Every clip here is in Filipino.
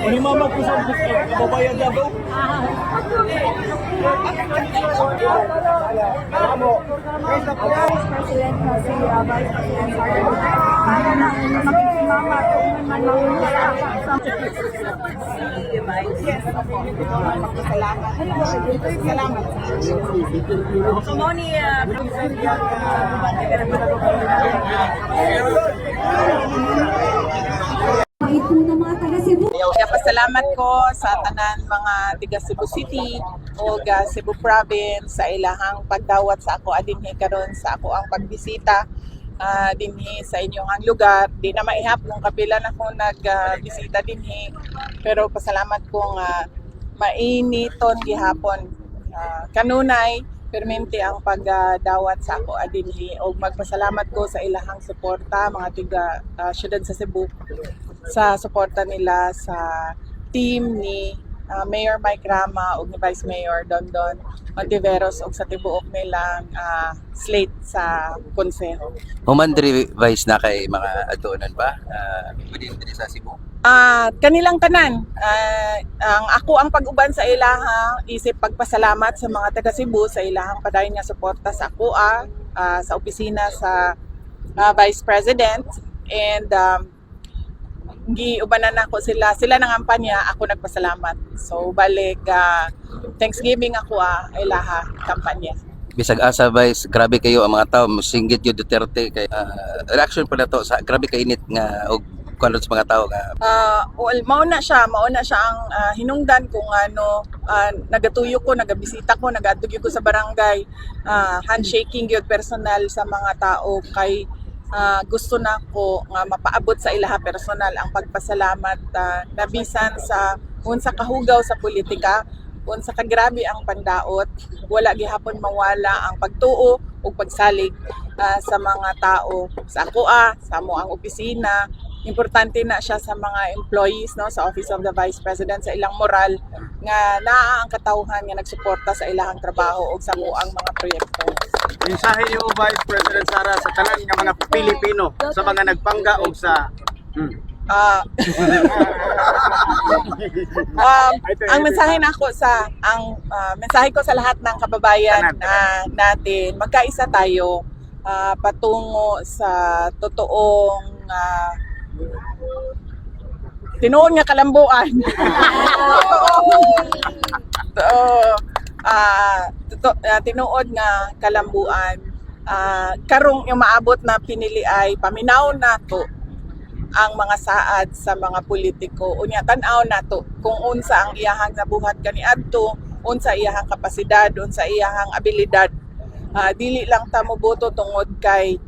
Ano mama ko sa kababayan niya ba? President na si Vice President para na makikimama kung man mamumula sa Yes, opo. Salamat. Salamat. So, mo ni uh, ito ng mga taga Cebu. Kaya pasalamat ko sa tanan mga tiga Cebu City o ga Cebu Province sa ilahang pagdawat sa ako adinhi karon sa ako ang pagbisita ah, dinhi sa inyong ang lugar. Di na maihap kung kapila na ko nagbisita dinhi. Pero pasalamat ko nga mainiton gihapon. Ah, kanunay permente ang pagdawat sa ako adinhi o magpasalamat ko sa ilahang suporta mga tiga ah, syudad sa Cebu sa suporta nila sa team ni ah, Mayor Mike Rama ug ni Vice Mayor Dondon Ontiveros ug sa tibuok nilang ah, slate sa konseho. Human diri vice na kay mga adtuonan ba? Uh, within sa Cebu. Ah, kanilang tanan. Ah, ang ako ang pag-uban sa ilahang isip pagpasalamat sa mga taga Cebu sa ilahang padayon nga suporta sa ako ah, sa opisina sa ah, Vice President. And um, giubanan ako sila. Sila nang ampanya ako nagpasalamat. So balik ah, Thanksgiving ako ah ilaha kampanya. Bisag asa vice, grabe kayo ang mga tao, musinggit yo Duterte kay ah, reaction pa na to. Sa grabe ka init nga og kuno sa mga tao nga Ah, well, mao na siya, mao na siya ang ah, hinungdan kung ano, ah, nagatuyo ko, nagabisita ko, nagatugyo ko sa barangay, ah, handshaking gyud personal sa mga tao. Kay ah, gusto na ko nga mapaabot sa ilaha personal ang pagpasalamat ah, nabisan sa unsa kahugaw sa politika unsa ka grabe ang pandaot wala gihapon mawala ang pagtuo ug pagsalig ah, sa mga tao. Sa ako ah, sa mo ang opisina importante na siya sa mga employees no sa Office of the Vice President sa ilang moral nga naa ang katawhan nga nagsuporta sa ilang trabaho ug sa ang mga proyekto. Mensahe niyo Vice President Sara sa tanan nga mga Pilipino sa mga nagpangga og sa hmm. Ah um, ang mensahe nako sa ang ah, mensahe ko sa lahat ng kababayan na natin magkaisa tayo ah, patungo sa totoong ah, tinuod nga kalambuan. Oo. ah tuto, ah, tinuod nga kalambuan. Ah, karong yung maabot na pinili ay paminaw nato ang mga saad sa mga politiko. Unya tan-aw nato kung unsa ang iyahang nabuhat kaniadto, unsa iyahang kapasidad, unsa iyahang abilidad. Ah, dili lang ta moboto tungod kay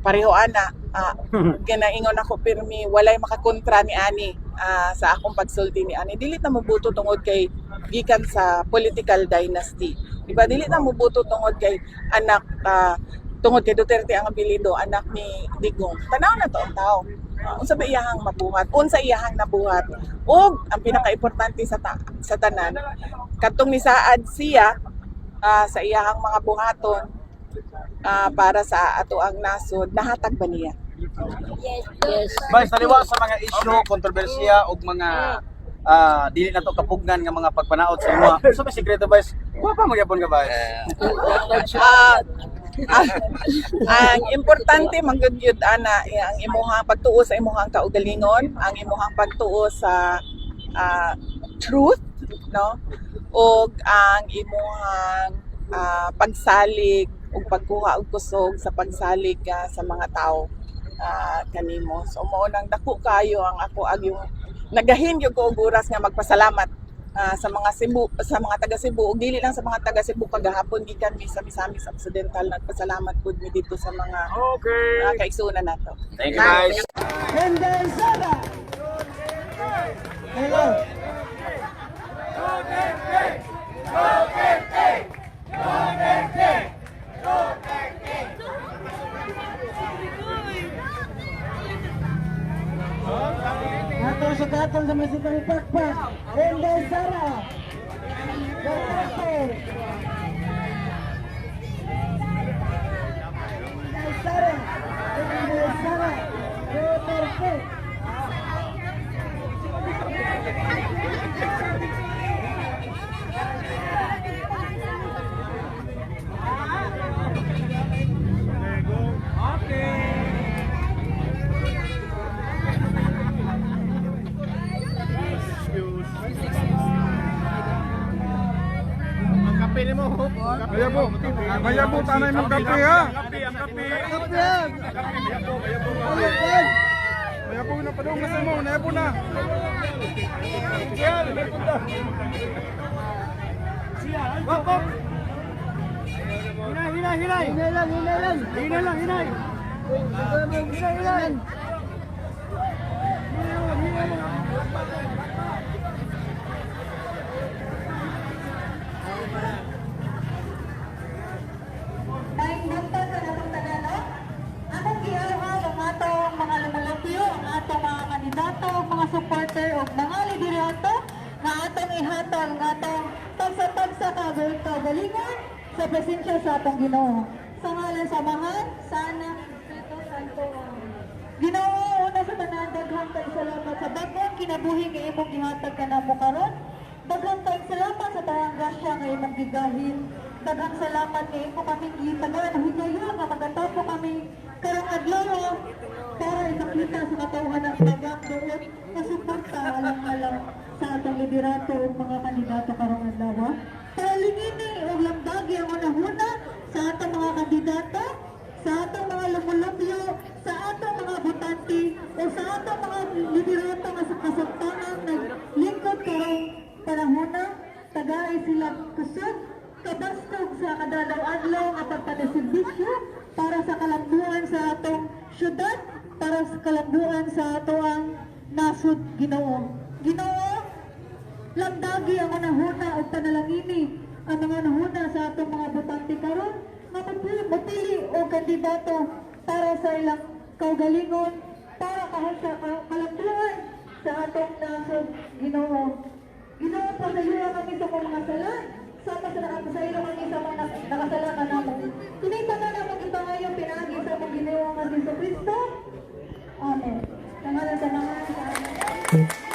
pareho ana. Ah, kinaingon ako pirmi walay makakontra ni ani ah, sa akong pagsulti ni ani. Dili ta moboto tungod kay gikan sa political dynasty. Di ba dili na moboto tungod kay anak ah, tungod kay Duterte ang apelyido, anak ni Digong. Tanaw na to ang tao. Uh, unsa ba iyahang mabuhat? Unsa iyahang nabuhat? Ug ang pinakaimportante sa ta- sa tanan, kadtong ni Saad siya ah, sa iyahang mga buhaton ah, para sa ato ang nasod, nahatag ba niya? Vice taliwa sa mga issue, kontrobersiya ug mga ah dili na to kapugnan nga mga pagpanaot sa imo. Sa may sikreto Vice, wa pa magyapon ka Vice. Ah, ah, ang importante manggod ana eh, ang imuhang pagtuo sa imuhang kaugalingon, ang imuhang pagtuo sa ah, truth, no? O ang imuhang ah, pagsalig ug pagkuha og kusog sa pagsalig ah, sa mga tao ah, kanimo. So mao nang dako kayo ang ako ag yung nagahin yung ko og oras nga magpasalamat ah, sa mga Cebu sa mga taga Cebu ug dili lang sa mga taga Cebu kagahapon gikan mi sa Misamis Occidental nagpasalamat pud mi dito sa mga Okay. uh, kaigsunan nato. Thank you guys. Ato sa katong sa masipang pakpak. Enday Sara. Duterte. Enday Sara. Enday Sara. Duterte. Maya po. Maya po, tanay mong kape ha. Kape, kape. Kape napadong na sa mo. Naya po na. Punta. Wap, wap. Hinay, hinay, hinay. Hinay lang, hinay lang. Hinay lang, hinay. Hinay, hinay. Na atong ihatol ng atong tagsa-tagsa kagalingan sa presensya sa atong ginoo. Sa ngalan samahan, sana Espiritu Santo. Ginoo, una sa tanan, daghang kay salamat sa bagong kinabuhi nga imong gihatag ka na mo karon. Daghang kay salamat sa tanang grasya nga imong gigahin. Daghang salamat kay imo kami gitagan higaya nga magatapo kami karong adlaw para ipakita sa katawhan ng tagang doon na suporta alang-alang sa atong liderato o mga kandidato karong adlaw. Para lingini o lamdagi ang unahuna sa atong mga kandidato sa atong mga lumulupyo, sa atong mga butante, o sa atong mga liderato nga sa kasabtangan naglingkod karong panahona, tagaay sila kusog, kabastog sa kadalaw adlaw nga pagpanaservisyo para sa kalambuan sa atong syudad, para sa kalambuan sa ato ang nasud Ginoo. Ginoo, lamdagi ang unahuna o panalangini ang mga nahuna sa atong mga botante karon nga mapili, o kandidato para sa ilang kaugalingon para kahit sa ka- kalambuan sa atong nasod Ginoo. Ginoo pa sa iyo kami sa mga sala sama sa nakap sa iyo kami sa mga nak- nakasalanan namo. Kinita na naman ito ngayon pinagi sa mga Ginoo nga Kristo. Amen. Sa ngalan sa mga sa Amen.